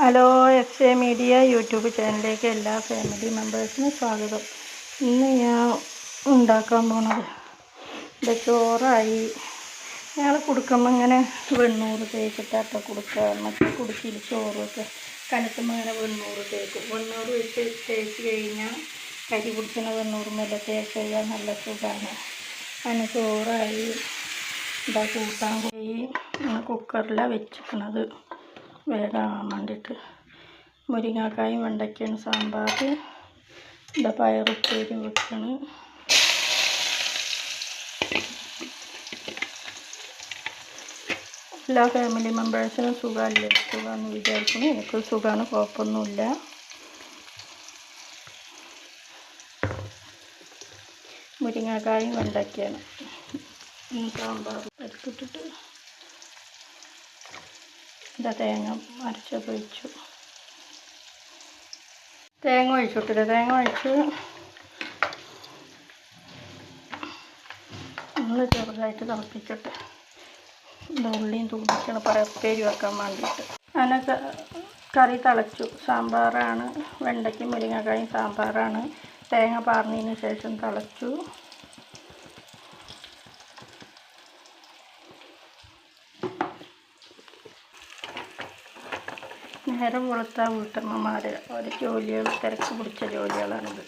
Hello S A media YouTube ചാനലിലേക്ക് എല്ലാ family മെമ്പേഴ്സിനും സ്വാഗതം. ഇന്ന് ഞാൻ ഉണ്ടാക്കാൻ പോണത് ഇത് ചോറായി. ഞങ്ങൾ കൊടുക്കുമ്പോൾ ഇങ്ങനെ വെണ്ണൂറ് തേച്ചിട്ടാട്ടോ കൊടുക്കുക. മറ്റേ കുടുക്കിയിൽ ചോറൊക്കെ കലത്തുമ്പോൾ ഇങ്ങനെ വെണ്ണൂറ് തേക്കും. വെണ്ണൂറ് വെച്ച് തേച്ച് കഴിഞ്ഞാൽ കരി പിടിക്കുന്ന വെണ്ണൂറ് മേലെ തേച്ച് കഴിഞ്ഞാൽ നല്ല സുഖമാണ് അങ്ങനെ ചോറായി. ഇതാ കൂട്ടാൻ പോയി കുക്കറിലാണ് വെച്ചിരിക്കണത് വേഗമാകാൻ വേണ്ടിയിട്ട് മുരിങ്ങാക്കായും വെണ്ടയ്ക്കയും സാമ്പാർ ഇതാ പയറുപ്പേരും വെക്കണ്. എല്ലാ ഫാമിലി മെമ്പേഴ്സിനും സുഖമല്ലേ? സുഖമെന്ന് വിചാരിക്കുന്നു. എനിക്ക് സുഖമാണ് കുഴപ്പമൊന്നുമില്ല. മുരിങ്ങാക്കായും വെണ്ടയ്ക്കയാണ് ഈ സാമ്പാർ എടുത്തിട്ടിട്ട് ഇതാ തേങ്ങ അരച്ചത് ഒഴിച്ചു തേങ്ങ ഒഴിച്ചിട്ടില്ല തേങ്ങ ഒഴിച്ച് ഒന്ന് ചെറുതായിട്ട് തിളപ്പിച്ചിട്ട് ഉള്ളിയും തൂക്കിക്കണം പരപ്പേരി വെക്കാൻ വേണ്ടിയിട്ട്. അങ്ങനെ കറി തിളച്ചു. സാമ്പാറാണ് വെണ്ടയ്ക്കും മുരിങ്ങക്കായും സാമ്പാറാണ്. തേങ്ങ പാർന്നതിന് ശേഷം തിളച്ചു. നേരം പുറത്ത വീട്ടമ്മമാർ ഒരു ജോലികൾ തിരക്ക് പിടിച്ച ജോലികളാണിത്.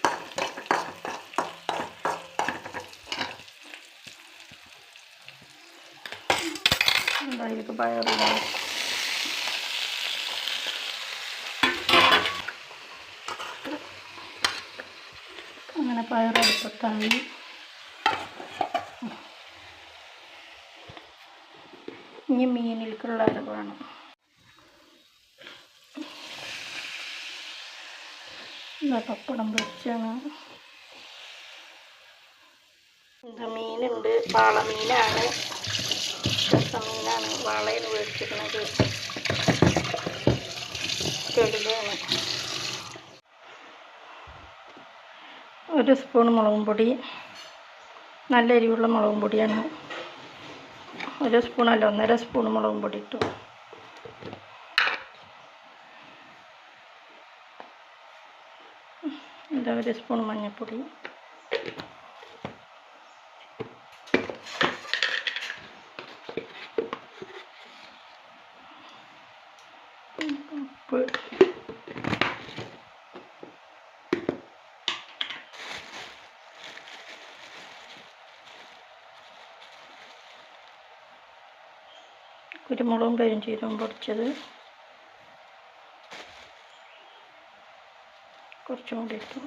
എന്തായാലും പയറില്ല? അങ്ങനെ പയറെടുപ്പത്തായി ഇനി മീനിലേക്കുള്ള അരവാണ്. ഇതാ പപ്പടം പൊരിച്ചാണ് മീനുണ്ട് മീനുണ്ട് വാളമീനാണ്. രസമീനാണ്. വാളയിൽ മേടിച്ചിരിക്കുന്നത് ചെടിയാണ് ഒരു സ്പൂൺ മുളകും പൊടി നല്ല എരിവുള്ള മുളകും പൊടിയാണ്. ഒരു സ്പൂണല്ല ഒന്നര സ്പൂൺ മുളകും പൊടി ഇട്ടു. ഇതാ ഒരു സ്പൂൺ മഞ്ഞൾപ്പൊടി ഉപ്പ് കുരുമുളകും പെരുംജീരകവും പൊടിച്ചത്. കുറച്ചും കൂടി ഇട്ടു.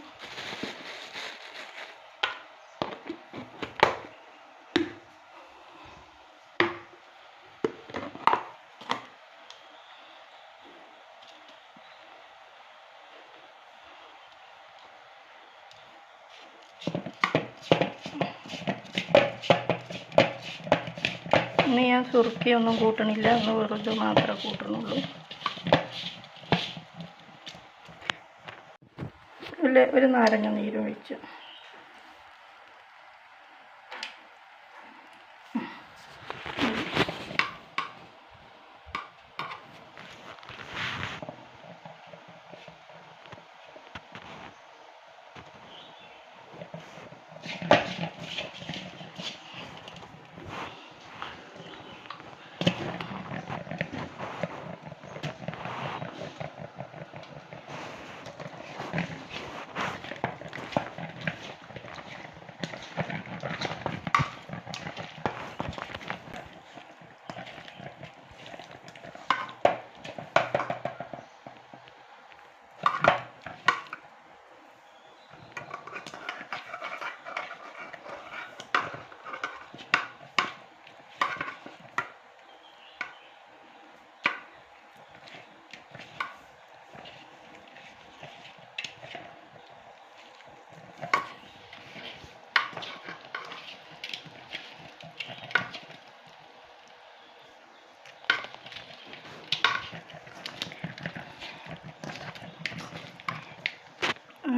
ഇന്ന് ഞാൻ സുറുക്കിയൊന്നും കൂട്ടണില്ല ഒന്ന് വെറുതെ മാത്രമേ കൂട്ടണുള്ളൂ. ഇല്ല ഒരു നാരങ്ങ നീര് ഒഴിച്ച്.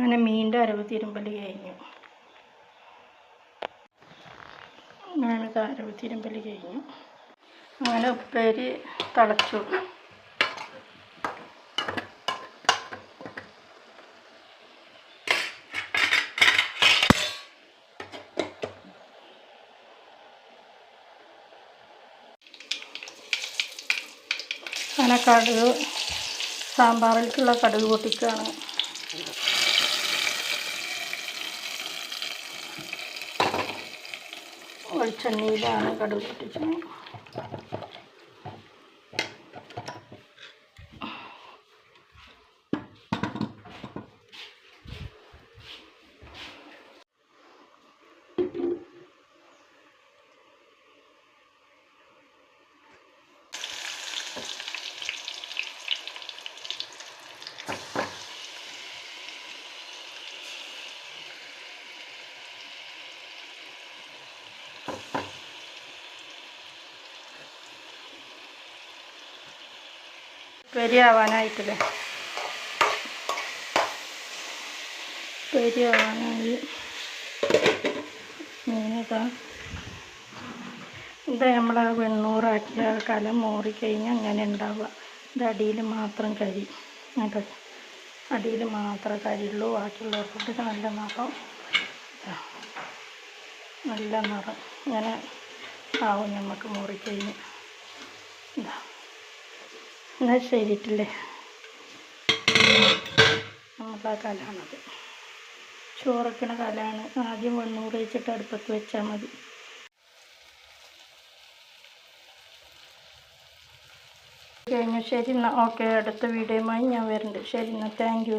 അങ്ങനെ മീന്റെ അരവ് തിരുമ്പൽ കഴിഞ്ഞു. ഞാനിത് അരവ് തിരുമ്പൽ കഴിഞ്ഞു. അങ്ങനെ ഉപ്പേരി തിളച്ചു. അങ്ങനെ കടുക് സാമ്പാറിലേക്കുള്ള കടുക് പൊട്ടിക്കുകയാണ്. വെളിച്ചെണ്ണയിലാണ് കടുക് പൊട്ടിച്ചത് ഉപ്പേരി പെരിയാവാനായി. മീനിതാ ഇത് നമ്മൾ വെണ്ണൂറാക്കിയ കലം മോറിക്കഴിഞ്ഞാൽ അങ്ങനെ ഉണ്ടാവുക. ഇത് അടിയിൽ മാത്രം കരി. കേട്ടോ അടിയിൽ മാത്രമേ കരിയുള്ളൂ. ബാക്കിയുള്ളവർക്കൊക്കെ നല്ല നിറം. നല്ല നിറം. ഇങ്ങനെ ആവും നമുക്ക് മോറിക്കഴിഞ്ഞ് ഇതാ. എന്നാൽ ശരിയിട്ടില്ലേ നമ്മളെ കലാണത്. ചോറക്കണ കലാണ്. ആദ്യം വെണ്ണൂറ് വെച്ചിട്ട് അടുപ്പത്ത് വെച്ചാൽ മതി. കഴിഞ്ഞു. ശരി എന്നാൽ ഓക്കെ അടുത്ത വീഡിയോയുമായി ഞാൻ വരുന്നുണ്ട് ശരി എന്നാൽ താങ്ക്